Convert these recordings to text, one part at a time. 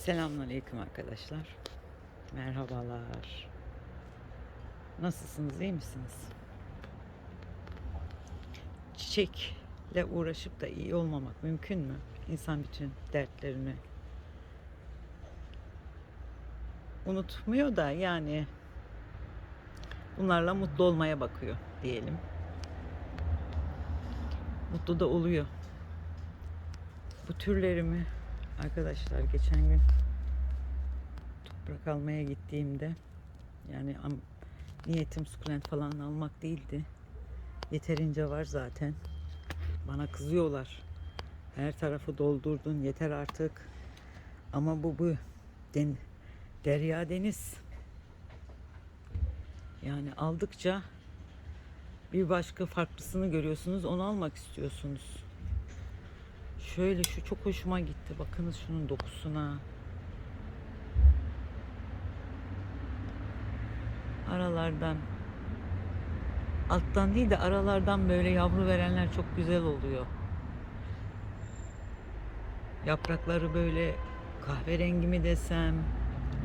Selamünaleyküm arkadaşlar. Merhabalar. Nasılsınız? iyi misiniz? Çiçekle uğraşıp da iyi olmamak mümkün mü? İnsan bütün dertlerini unutmuyor da yani bunlarla mutlu olmaya bakıyor diyelim. Mutlu da oluyor. Bu türlerimi arkadaşlar geçen gün toprak almaya gittiğimde yani am- niyetim sukulent falan almak değildi. Yeterince var zaten. Bana kızıyorlar. Her tarafı doldurdun yeter artık. Ama bu bu den, derya deniz. Yani aldıkça bir başka farklısını görüyorsunuz. Onu almak istiyorsunuz. Şöyle şu çok hoşuma gitti. Bakınız şunun dokusuna. Aralardan alttan değil de aralardan böyle yavru verenler çok güzel oluyor. Yaprakları böyle kahverengi mi desem,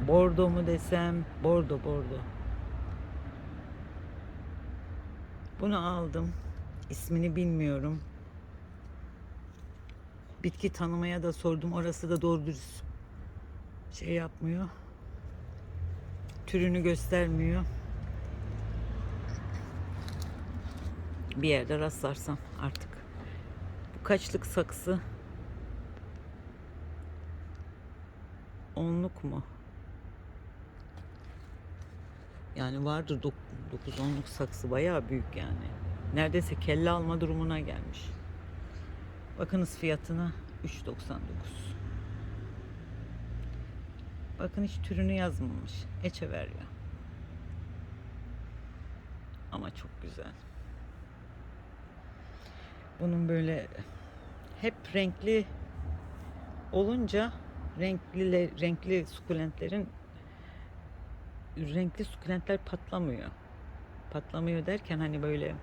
bordo mu desem, bordo bordo. Bunu aldım. İsmini bilmiyorum. Bitki tanımaya da sordum. Orası da doğru dürüst şey yapmıyor. Türünü göstermiyor. Bir yerde rastlarsam artık. Bu kaçlık saksı? Onluk mu? Yani vardır 9 onluk saksı bayağı büyük yani. Neredeyse kelle alma durumuna gelmiş. Bakınız fiyatına 3.99. Bakın hiç türünü yazmamış. Echeveria. Ama çok güzel. Bunun böyle hep renkli olunca renkli renkli sukulentlerin renkli sukulentler patlamıyor. Patlamıyor derken hani böyle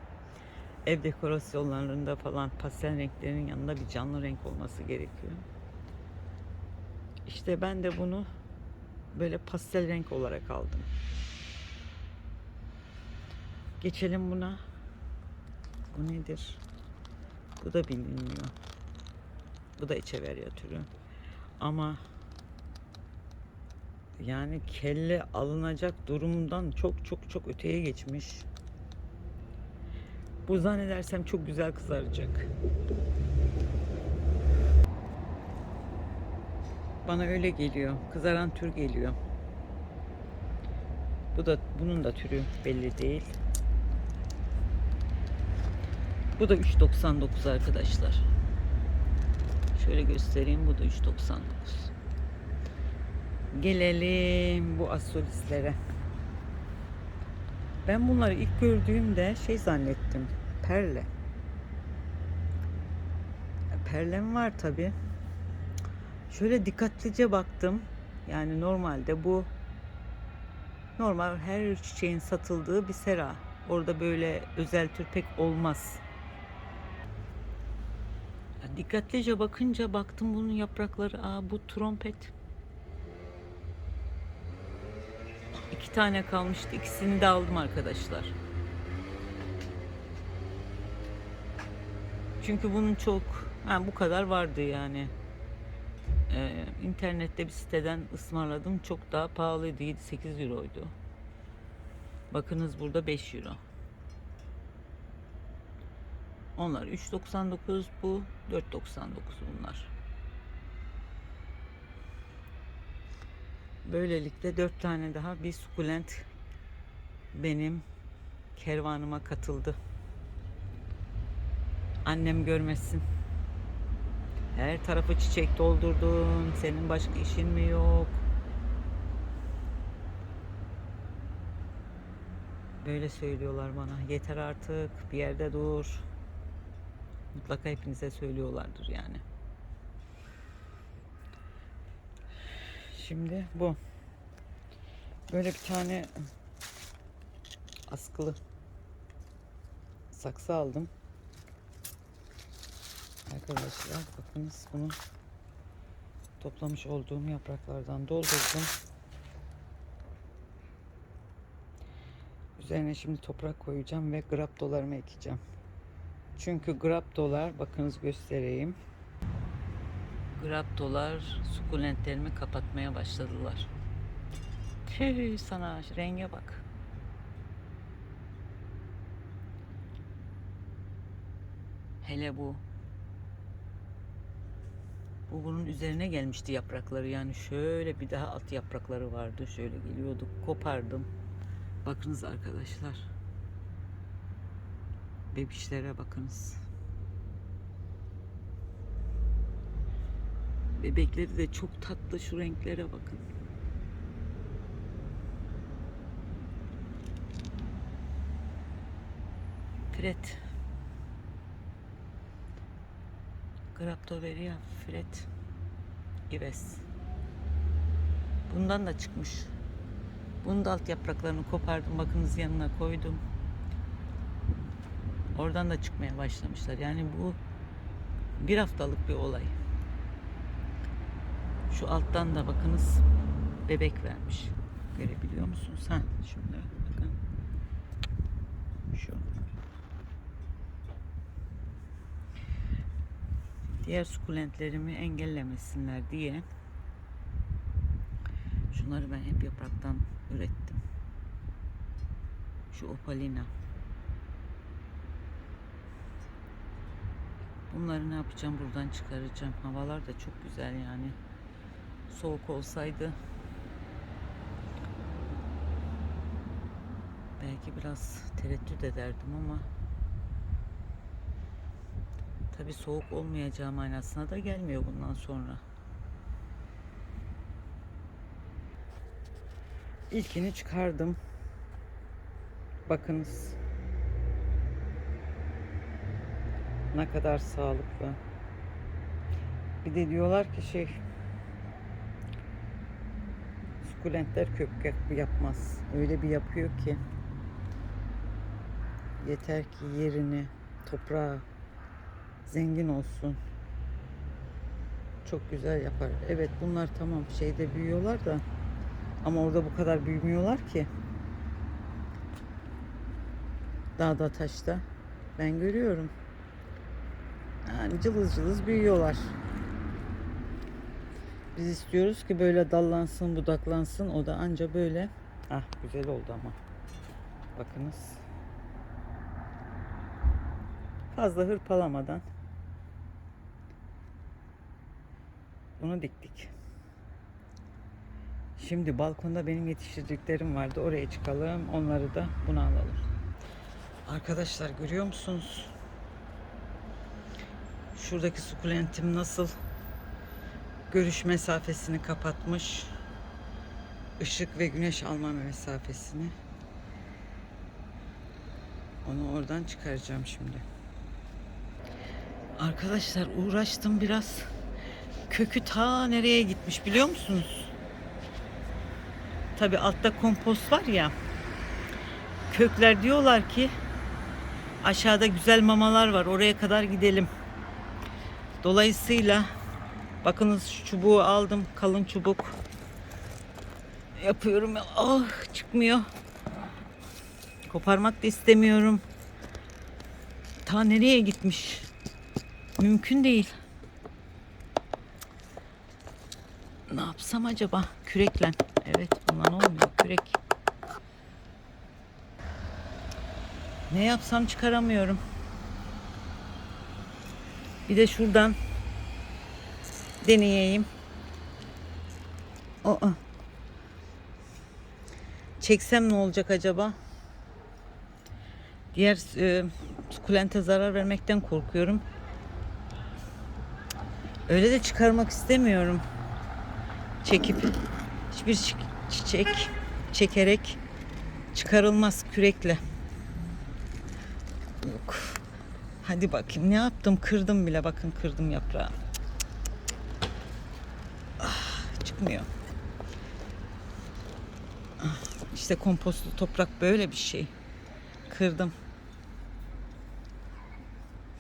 ev dekorasyonlarında falan pastel renklerin yanında bir canlı renk olması gerekiyor. İşte ben de bunu böyle pastel renk olarak aldım. Geçelim buna. Bu nedir? Bu da bilinmiyor. Bu da içeverya türü. Ama yani kelle alınacak durumundan çok çok çok öteye geçmiş. Bu zannedersem çok güzel kızaracak. Bana öyle geliyor. Kızaran tür geliyor. Bu da bunun da türü belli değil. Bu da 3.99 arkadaşlar. Şöyle göstereyim. Bu da 3.99. Gelelim bu asolislere. Ben bunları ilk gördüğümde şey zannettim. Perle. Perlem var tabi. Şöyle dikkatlice baktım. Yani normalde bu normal her çiçeğin satıldığı bir sera. Orada böyle özel tür pek olmaz. Dikkatlice bakınca baktım bunun yaprakları. Aa bu trompet. İki tane kalmıştı. İkisini de aldım arkadaşlar. Çünkü bunun çok ha, bu kadar vardı yani. Ee, internette bir siteden ısmarladım. Çok daha pahalıydı. 7-8 euroydu. Bakınız burada 5 euro. Onlar 3.99 bu 4.99 bunlar. Böylelikle dört tane daha bir sukulent benim kervanıma katıldı. Annem görmesin. Her tarafı çiçek doldurdun. Senin başka işin mi yok? Böyle söylüyorlar bana. Yeter artık. Bir yerde dur. Mutlaka hepinize söylüyorlardır yani. Şimdi bu. Böyle bir tane askılı saksı aldım. Arkadaşlar bakınız bunun Toplamış olduğum yapraklardan doldurdum. Üzerine şimdi toprak koyacağım ve graptolarımı ekeceğim. Çünkü graptolar bakınız göstereyim. Graptolar sukulentlerimi kapatmaya başladılar. Tüh sana renge bak. Hele bu. Bu bunun üzerine gelmişti yaprakları. Yani şöyle bir daha alt yaprakları vardı. Şöyle geliyorduk. Kopardım. Bakınız arkadaşlar. Bebişlere bakınız. Bebekleri de çok tatlı şu renklere bakın. Fred. Graptoveria Fred. Ives. Bundan da çıkmış. Bunun da alt yapraklarını kopardım. Bakınız yanına koydum. Oradan da çıkmaya başlamışlar. Yani bu bir haftalık bir olay. Şu alttan da bakınız bebek vermiş. Görebiliyor musunuz? Ha, şöyle bakın. Şu. Diğer sukulentlerimi engellemesinler diye şunları ben hep yapraktan ürettim. Şu opalina. Bunları ne yapacağım? Buradan çıkaracağım. Havalar da çok güzel yani. Soğuk olsaydı belki biraz tereddüt ederdim ama tabi soğuk olmayacağı manasına da gelmiyor bundan sonra. İlkini çıkardım. Bakınız. Ne kadar sağlıklı. Bir de diyorlar ki şey sukulentler yap- yapmaz. Öyle bir yapıyor ki yeter ki yerini, toprağı zengin olsun. Çok güzel yapar. Evet bunlar tamam şeyde büyüyorlar da ama orada bu kadar büyümüyorlar ki. Dağda taşta ben görüyorum. Yani cılız cılız büyüyorlar. Biz istiyoruz ki böyle dallansın, budaklansın. O da anca böyle. Ah güzel oldu ama. Bakınız. Fazla hırpalamadan bunu diktik. Şimdi balkonda benim yetiştirdiklerim vardı. Oraya çıkalım. Onları da buna alalım. Arkadaşlar görüyor musunuz? Şuradaki sukulentim nasıl görüş mesafesini kapatmış. Işık ve güneş alma mesafesini. Onu oradan çıkaracağım şimdi. Arkadaşlar uğraştım biraz. Kökü ta nereye gitmiş biliyor musunuz? Tabi altta kompost var ya. Kökler diyorlar ki aşağıda güzel mamalar var. Oraya kadar gidelim. Dolayısıyla bakınız şu çubuğu aldım. Kalın çubuk. Yapıyorum. Ah çıkmıyor. Koparmak da istemiyorum. Ta nereye gitmiş? Mümkün değil. Ne yapsam acaba? Kürekle. Evet bundan olmuyor. Kürek. Ne yapsam çıkaramıyorum. Bir de şuradan deneyeyim. Aa. Çeksem ne olacak acaba? Diğer e, sukulente zarar vermekten korkuyorum. Öyle de çıkarmak istemiyorum. Çekip hiçbir çi- çiçek çekerek çıkarılmaz kürekle. Yok. Hadi bakayım ne yaptım? Kırdım bile. Bakın kırdım yaprağı. Ah, çıkmıyor. Ah, İşte kompostlu toprak böyle bir şey. Kırdım.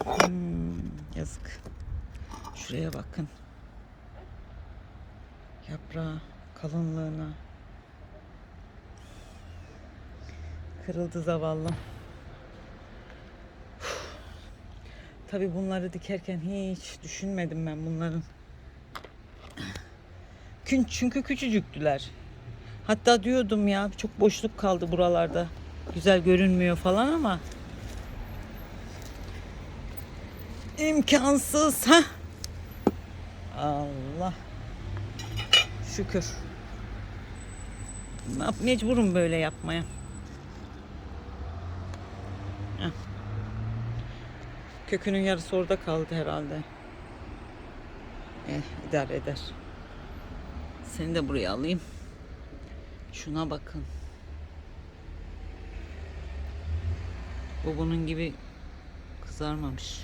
Hmm, yazık. Şuraya bakın. Yaprağı kalınlığına. Kırıldı zavallı. Tabi bunları dikerken hiç düşünmedim ben bunların. Çünkü küçücüktüler. Hatta diyordum ya çok boşluk kaldı buralarda. Güzel görünmüyor falan ama imkansız ha. Allah. Şükür. Mecburum böyle yapmaya. Kökünün yarısı orada kaldı herhalde. Eh idare eder. Seni de buraya alayım. Şuna bakın. Bu bunun gibi kızarmamış.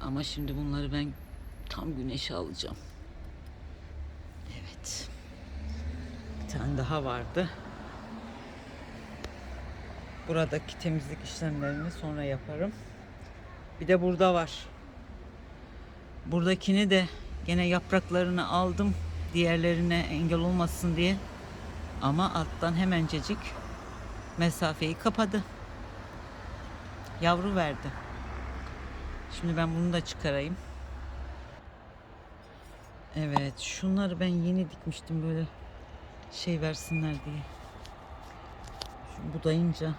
Ama şimdi bunları ben tam güneşe alacağım. Evet. Bir tane daha vardı. Buradaki temizlik işlemlerini sonra yaparım. Bir de burada var. Buradakini de gene yapraklarını aldım. Diğerlerine engel olmasın diye. Ama alttan hemencecik mesafeyi kapadı. Yavru verdi. Şimdi ben bunu da çıkarayım. Evet, şunları ben yeni dikmiştim böyle şey versinler diye. Şu budayınca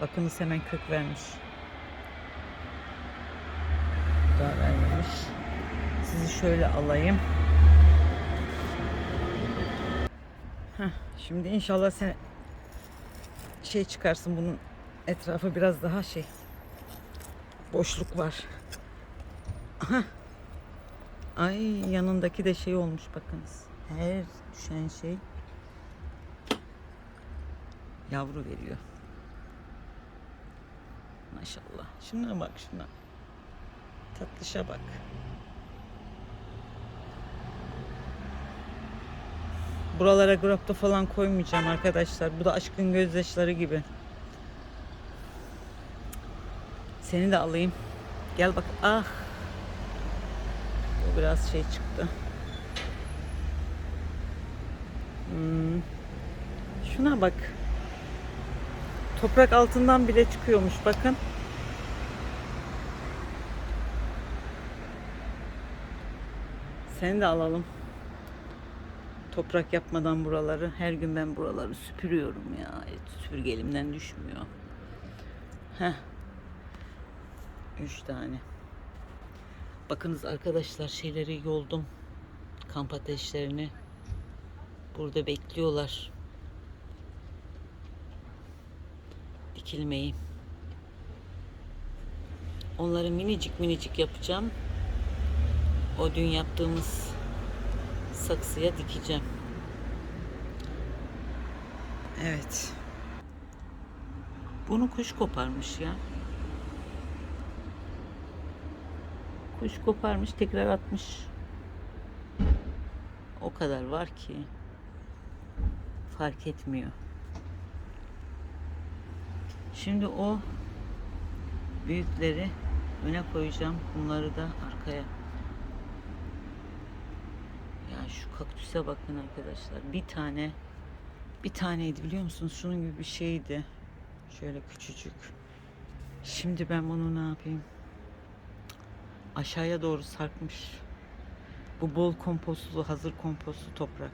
bakınız hemen kök vermiş. Daha vermemiş. Sizi şöyle alayım. Heh, şimdi inşallah sen şey çıkarsın bunun etrafı biraz daha şey boşluk var. Heh. Ay yanındaki de şey olmuş bakınız. Her düşen şey yavru veriyor. Maşallah. Şuna bak şuna. Tatlışa bak. Buralara grapta falan koymayacağım arkadaşlar. Bu da aşkın gözyaşları gibi. Seni de alayım. Gel bak. Ah. Bu biraz şey çıktı. Hmm. Şuna bak. Toprak altından bile çıkıyormuş bakın. Seni de alalım. Toprak yapmadan buraları her gün ben buraları süpürüyorum ya. Süpürge elimden düşmüyor. Heh. Üç tane. Bakınız arkadaşlar şeyleri yoldum. Kamp ateşlerini. Burada bekliyorlar. Dikilmeyi. Onları minicik minicik yapacağım. O dün yaptığımız saksıya dikeceğim. Evet. Bunu kuş koparmış ya. Kuş koparmış tekrar atmış. O kadar var ki fark etmiyor. Şimdi o büyükleri öne koyacağım. Bunları da arkaya. Ya şu kaktüse bakın arkadaşlar. Bir tane bir taneydi biliyor musunuz? Şunun gibi bir şeydi. Şöyle küçücük. Şimdi ben bunu ne yapayım? Aşağıya doğru sarkmış. Bu bol kompostlu, hazır kompostlu toprak.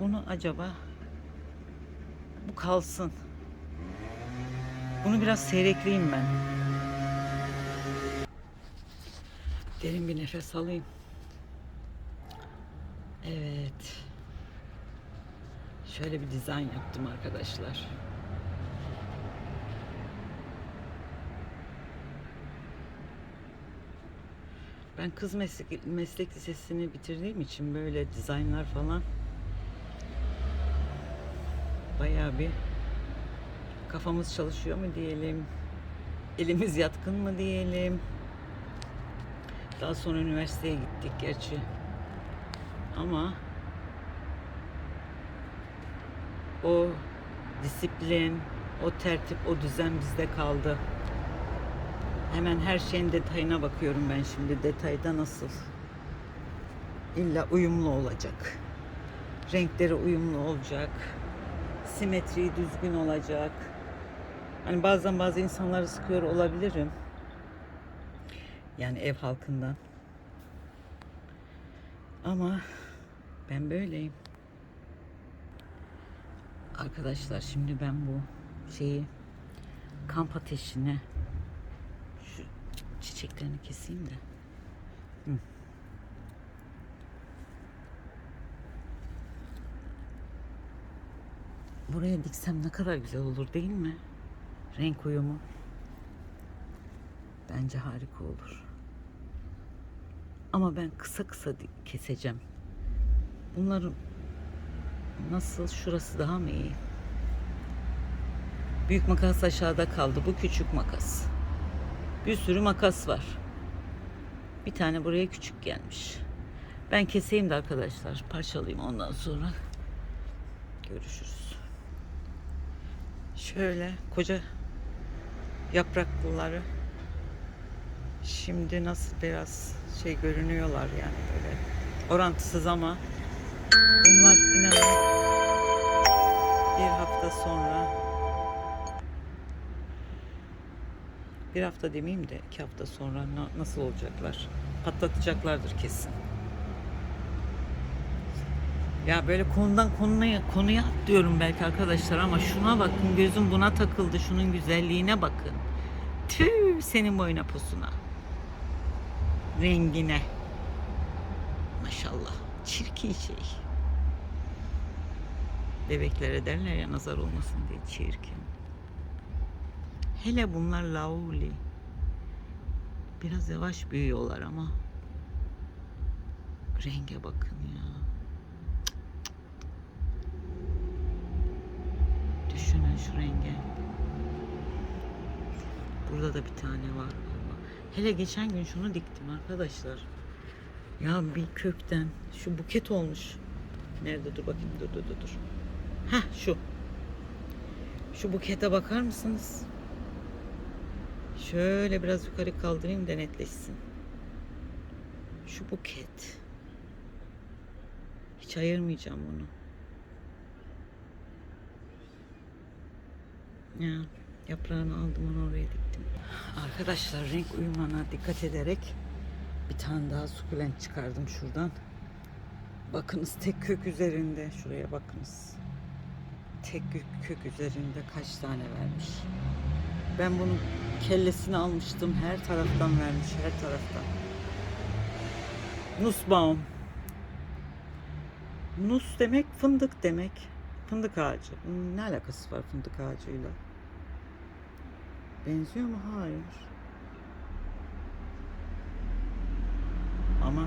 Bunu acaba bu kalsın. Bunu biraz seyrekleyeyim ben. Derin bir nefes alayım. Evet. Şöyle bir dizayn yaptım arkadaşlar. Ben kız meslek, meslek lisesini bitirdiğim için böyle dizaynlar falan bayağı bir kafamız çalışıyor mu diyelim, elimiz yatkın mı diyelim. Daha sonra üniversiteye gittik gerçi. Ama o disiplin, o tertip, o düzen bizde kaldı. Hemen her şeyin detayına bakıyorum ben şimdi. Detayda nasıl? İlla uyumlu olacak. Renkleri uyumlu olacak. Simetri düzgün olacak. Hani bazen bazı insanları sıkıyor olabilirim. Yani ev halkından. Ama ben böyleyim. Arkadaşlar şimdi ben bu şeyi kamp ateşine çiçeklerini keseyim de. Hı. Buraya diksem ne kadar güzel olur değil mi? Renk uyumu. Bence harika olur. Ama ben kısa kısa keseceğim. Bunların nasıl şurası daha mı iyi? Büyük makas aşağıda kaldı. Bu küçük makas. Bir sürü makas var. Bir tane buraya küçük gelmiş. Ben keseyim de arkadaşlar. Parçalayayım ondan sonra. Görüşürüz. Şöyle koca yapraklıları şimdi nasıl biraz şey görünüyorlar yani böyle orantısız ama bunlar inanın bir hafta sonra bir hafta demeyeyim de iki hafta sonra na- nasıl olacaklar patlatacaklardır kesin. Ya böyle konudan konuya konuya atlıyorum belki arkadaşlar ama şuna bakın gözüm buna takıldı şunun güzelliğine bakın. Tüh senin boyuna posuna. Rengine. Maşallah. Çirkin şey. Bebeklere derler ya nazar olmasın diye çirkin. Hele bunlar lauli. Biraz yavaş büyüyorlar ama renge bakın ya. Düşünün şu renge. Burada da bir tane var. Hele geçen gün şunu diktim arkadaşlar. Ya bir kökten şu buket olmuş. Nerede dur bakayım dur dur dur dur. Heh şu. Şu bukete bakar mısınız? Şöyle biraz yukarı kaldırayım da netleşsin. Şu buket. Hiç ayırmayacağım bunu. Ya yaprağını aldım onu oraya diktim. Arkadaşlar renk uyumuna dikkat ederek bir tane daha sukulent çıkardım şuradan. Bakınız tek kök üzerinde şuraya bakınız. Tek kök, üzerinde kaç tane vermiş. Ben bunun kellesini almıştım. Her taraftan vermiş. Her taraftan. Nussbaum. Nus demek fındık demek. Fındık ağacı. Ne alakası var fındık ağacıyla? Benziyor mu? Hayır. Ama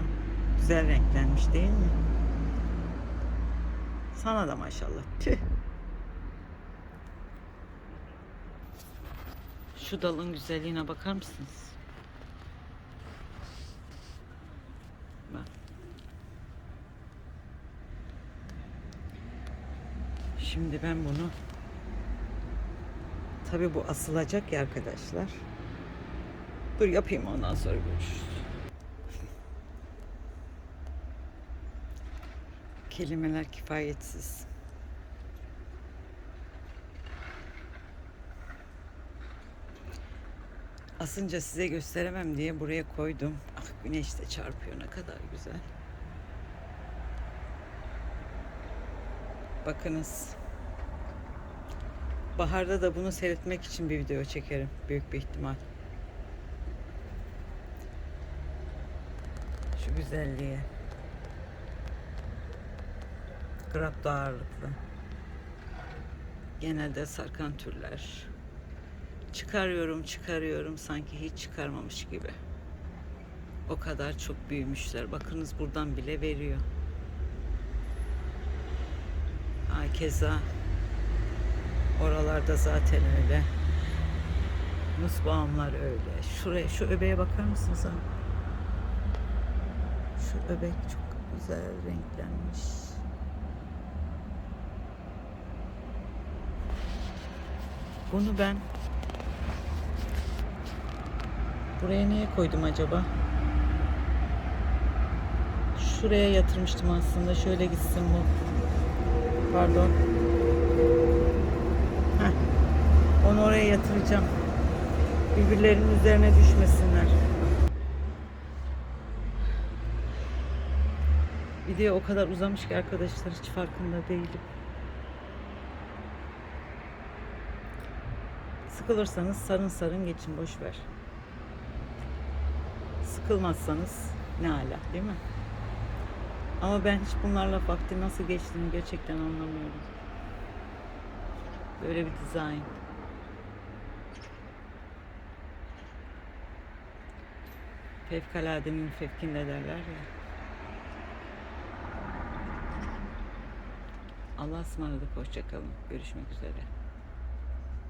güzel renklenmiş değil mi? Sana da maşallah. Tüh. Şu dalın güzelliğine bakar mısınız? Şimdi ben bunu Tabii bu asılacak ya arkadaşlar. Dur yapayım ondan sonra görüşürüz. Kelimeler kifayetsiz. Asınca size gösteremem diye buraya koydum. Ah güneş de çarpıyor ne kadar güzel. Bakınız. Baharda da bunu seyretmek için bir video çekerim. Büyük bir ihtimal. Şu güzelliğe. Grapta ağırlıklı. Genelde sarkan türler. Çıkarıyorum, çıkarıyorum sanki hiç çıkarmamış gibi. O kadar çok büyümüşler. Bakınız buradan bile veriyor. Ay keza oralarda zaten öyle. Musbağımlar öyle. Şuraya, şu öbeğe bakar mısınız? ha? Şu öbek çok güzel renklenmiş. Bunu ben Buraya niye koydum acaba? Şuraya yatırmıştım aslında. Şöyle gitsin bu. Pardon. Heh. Onu oraya yatıracağım. Birbirlerinin üzerine düşmesinler. Video o kadar uzamış ki arkadaşlar hiç farkında değilim. Sıkılırsanız sarın sarın geçin boş ver. Sıkılmazsanız ne ala değil mi? Ama ben hiç bunlarla vakti nasıl geçtiğini gerçekten anlamıyorum. Böyle bir dizayn. Fevkalademin fevkinde derler ya. Allah'a ısmarladık. Hoşçakalın. Görüşmek üzere.